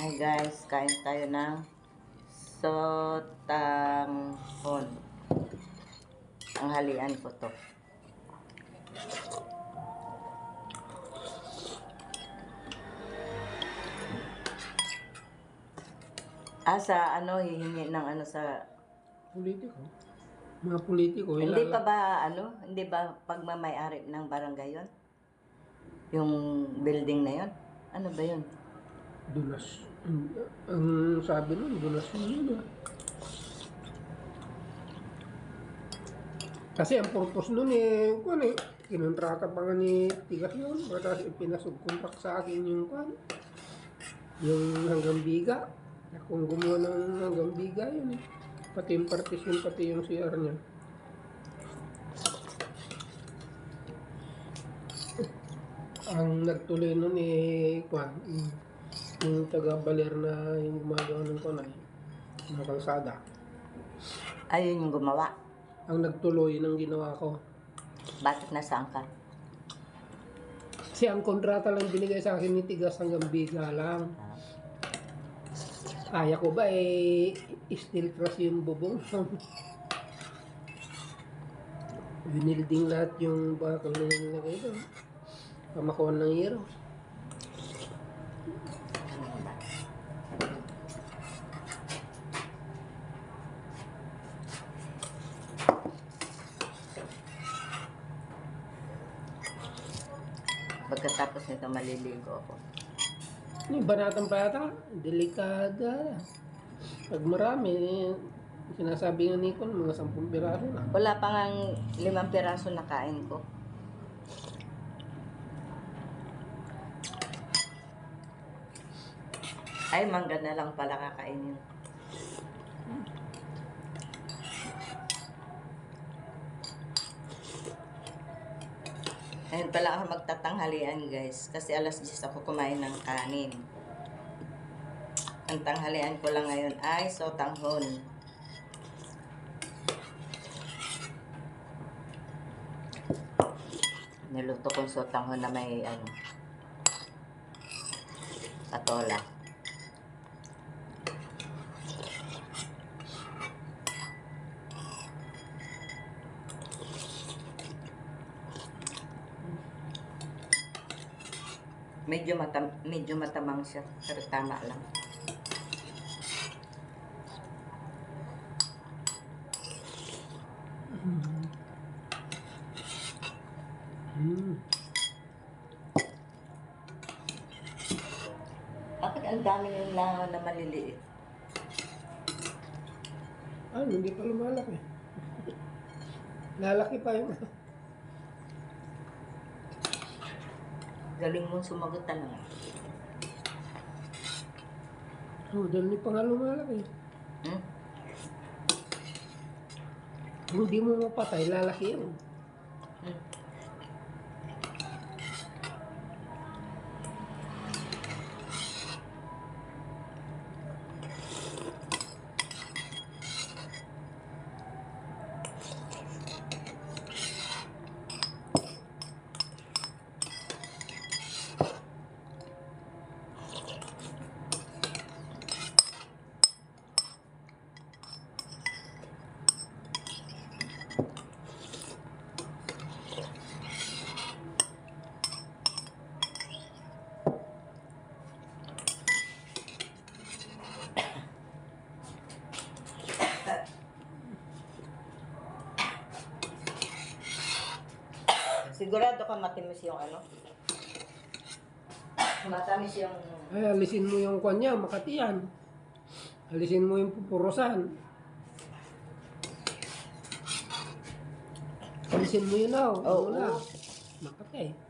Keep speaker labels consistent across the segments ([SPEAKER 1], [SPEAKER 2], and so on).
[SPEAKER 1] Hi guys, kain tayo ng sotanghon. Ang halian ko to. Ah, sa ano, hihingi ng ano sa...
[SPEAKER 2] Politiko. Mga politiko.
[SPEAKER 1] Hindi pa ba, ano, hindi ba pagmamayari ng barangay yon? Yung building na yon? Ano ba yun?
[SPEAKER 2] Dulas. Ang, sabi nun, dulas yun ah. Kasi ang purpose nun eh, kung eh, kinontrata pa nga ni Tigas yun, tapos pinasubkontrak sa akin yung kwan, yung hanggang biga. Kung gumawa ng hanggang biga yun eh. Pati yung partition, pati yung CR niya. Ang nagtuloy nun eh, kwan, yung, yung taga-baler na yung gumagawa ng kwan ay, ng kalsada.
[SPEAKER 1] Ayun yung gumawa.
[SPEAKER 2] Ang nagtuloy ng ginawa ko.
[SPEAKER 1] Bakit nasaan ka?
[SPEAKER 2] Kasi ang kontrata lang binigay sa akin ni Tigas hanggang biga lang. Kaya ko ba eh, steel truss yung bubong? Binilding lahat yung bakal na nilagay doon. Pamakuan ng hero.
[SPEAKER 1] Nito maliligo ako.
[SPEAKER 2] Yung banatang bata, delikada. Pag marami, sinasabi nga ni Kon, mga sampung piraso na.
[SPEAKER 1] Wala pa nga limang piraso na kain ko. Ay, mangga na lang pala kakainin. Ayun pala ako magtatanghalian guys. Kasi alas 10 ako kumain ng kanin. Ang tanghalian ko lang ngayon ay sotanghon. Niluto kong sotanghon na may ano, patola. Medyo matam medyo matamang siya, pero tama lang.
[SPEAKER 2] Hmm.
[SPEAKER 1] Bakit ang dami yung langaw na maliliit?
[SPEAKER 2] Ano, hindi pa lumalaki. Lalaki pa yung
[SPEAKER 1] Galing mong sumagot na lang.
[SPEAKER 2] Oh, dahil hindi pa nga lumalaki.
[SPEAKER 1] Hmm?
[SPEAKER 2] Kung hindi mo mapatay, lalaki yun.
[SPEAKER 1] Sigurado ka matimis yung ano? Matamis yung...
[SPEAKER 2] Ay, alisin mo yung kanya, makatiyan. Alisin mo yung pupurusan. Alisin mo yun daw.
[SPEAKER 1] Oo.
[SPEAKER 2] Wala. Makati.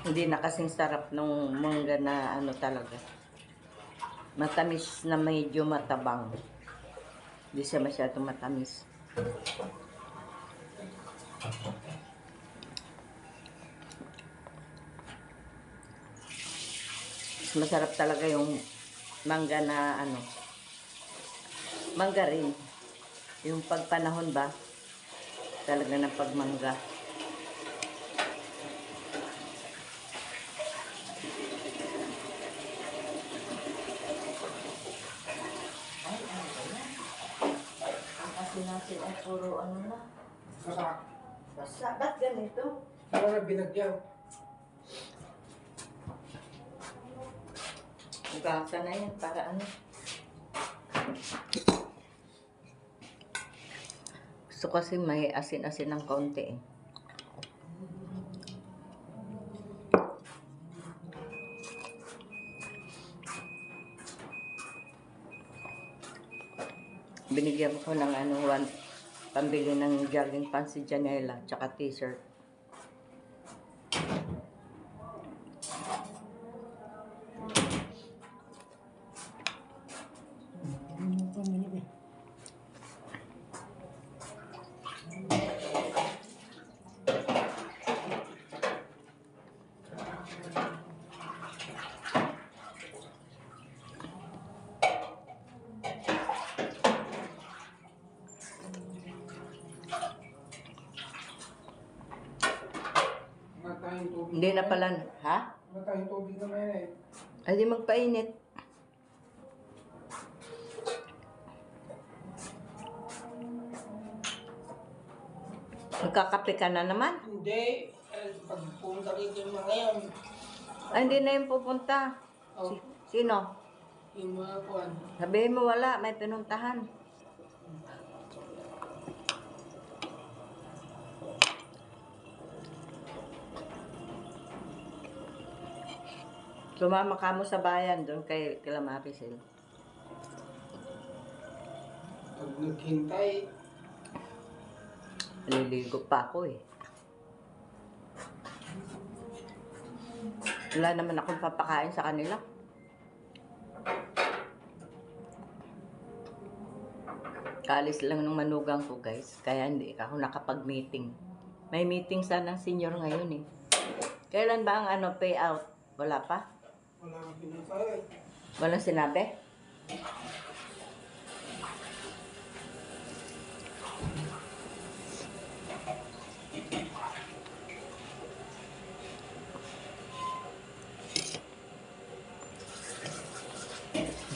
[SPEAKER 1] Hindi na kasing sarap nung mangga na ano talaga. Matamis na medyo matabang. Hindi siya masyadong matamis. Mas masarap talaga yung mangga na ano. Mangga rin. Yung pagpanahon ba? Talaga ng pagmangga. Kasi natin ay puro ano na.
[SPEAKER 2] Saka,
[SPEAKER 1] Basta, ba't ganito?
[SPEAKER 2] saka na binagyan.
[SPEAKER 1] Ugasa na yan para ano. Gusto kasi may asin-asin ng konti eh. Binigyan ko ng ano, one, pambili ng jogging pants si Janela, tsaka t-shirt.
[SPEAKER 2] Wala tayong tubig.
[SPEAKER 1] Hindi na pala, ha?
[SPEAKER 2] Tayong tubig na eh.
[SPEAKER 1] Ay, di magpainit. Magkakape ka na naman.
[SPEAKER 2] Hindi. Eh, pag pumunta dito yung mga yan,
[SPEAKER 1] Ay, hindi na yung pupunta.
[SPEAKER 2] oh,
[SPEAKER 1] Si- sino?
[SPEAKER 2] yung mga kuwan.
[SPEAKER 1] Sabihin mo wala, may pinuntahan. Sumama ka mo sa bayan doon kay kila Maricel.
[SPEAKER 2] Pag naghintay,
[SPEAKER 1] Naliligo pa ako eh. Wala naman akong papakain sa kanila. Kalis lang ng manugang ko guys, kaya hindi ako nakapag-meeting. May meeting sana ng senior ngayon eh. Kailan ba ang ano payout? Wala pa?
[SPEAKER 2] Wala kang pinasay.
[SPEAKER 1] Walang sinabi?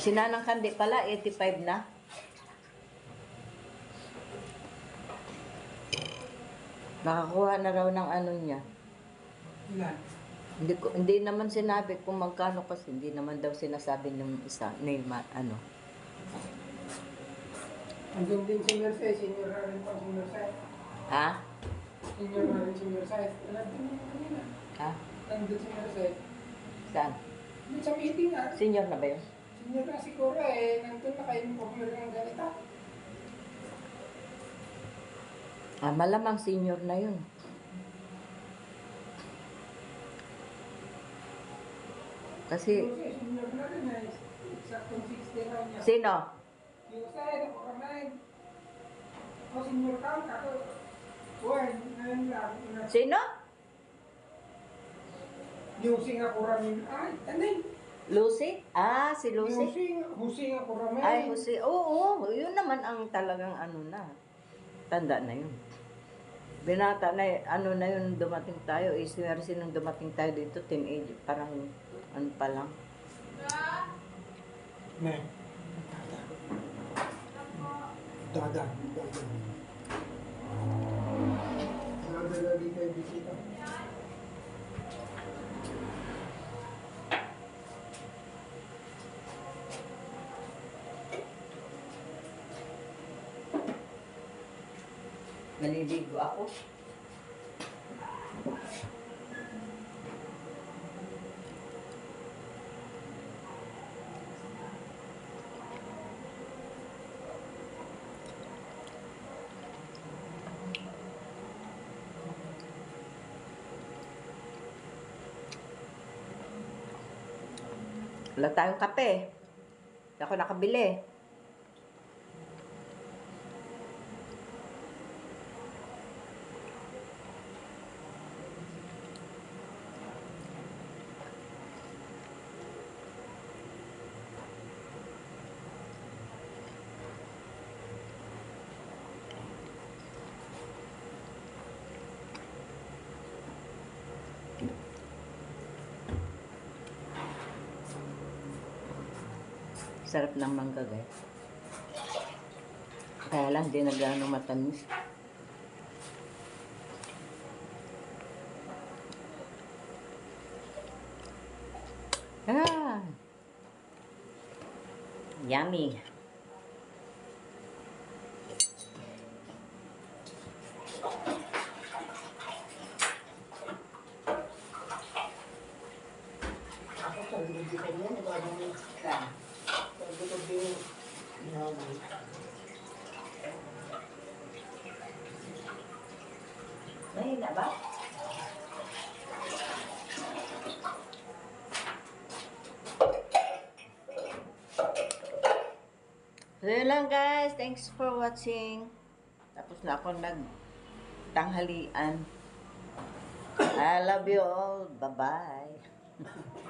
[SPEAKER 1] Si Nanang Kandi pala, 85 na. Nakakuha na raw ng ano niya.
[SPEAKER 2] Ilan?
[SPEAKER 1] Hindi, ko, hindi naman sinabi kung magkano kasi hindi naman daw sinasabi ng isa nail mat ano.
[SPEAKER 2] Andun din si Mercedes, senior na rin pa si Mercedes.
[SPEAKER 1] Ha?
[SPEAKER 2] Senior na rin si Mercedes. Alam din kanina.
[SPEAKER 1] Ha?
[SPEAKER 2] Nandun si Mercedes.
[SPEAKER 1] Saan?
[SPEAKER 2] Doon sa meeting ah.
[SPEAKER 1] Senior na ba yun?
[SPEAKER 2] Senior na siguro eh. Nandun na kayo ng popular ng ganito.
[SPEAKER 1] Ah, malamang senior na yun. Kasi,
[SPEAKER 2] Kasi senior na rin eh. Saktong 60 raw niya.
[SPEAKER 1] sino?
[SPEAKER 2] Yung sa ako kamay. O senior ka, kako. Uy, ngayon lang. ina-
[SPEAKER 1] Sino?
[SPEAKER 2] Yung Singapore rin. Ay, tanay.
[SPEAKER 1] Lucy? Ah, si Lucy?
[SPEAKER 2] Sing, Husing ako ramay.
[SPEAKER 1] Ay, Jose. Oo, yun naman ang talagang ano na. Tanda na yun. Binata na, ano na yun, dumating tayo. Eh, sinersi nung dumating tayo dito, teenage, parang, ano pa lang.
[SPEAKER 2] Ne. Dada. Dada. Dada lagi kayo bisita.
[SPEAKER 1] Naliligo ako. Wala tayong kape. Hindi ako nakabili. Sarap ng mangga, guys. Kaya lang, di na gaano matamis. Ah! Yummy.
[SPEAKER 2] Ako sa hindi ko niya, nagano niya. Sabi ko din, inahabol.
[SPEAKER 1] Mahina ba? So lang guys. Thanks for watching. Tapos na ako nag tanghalian. I love you all. Bye-bye.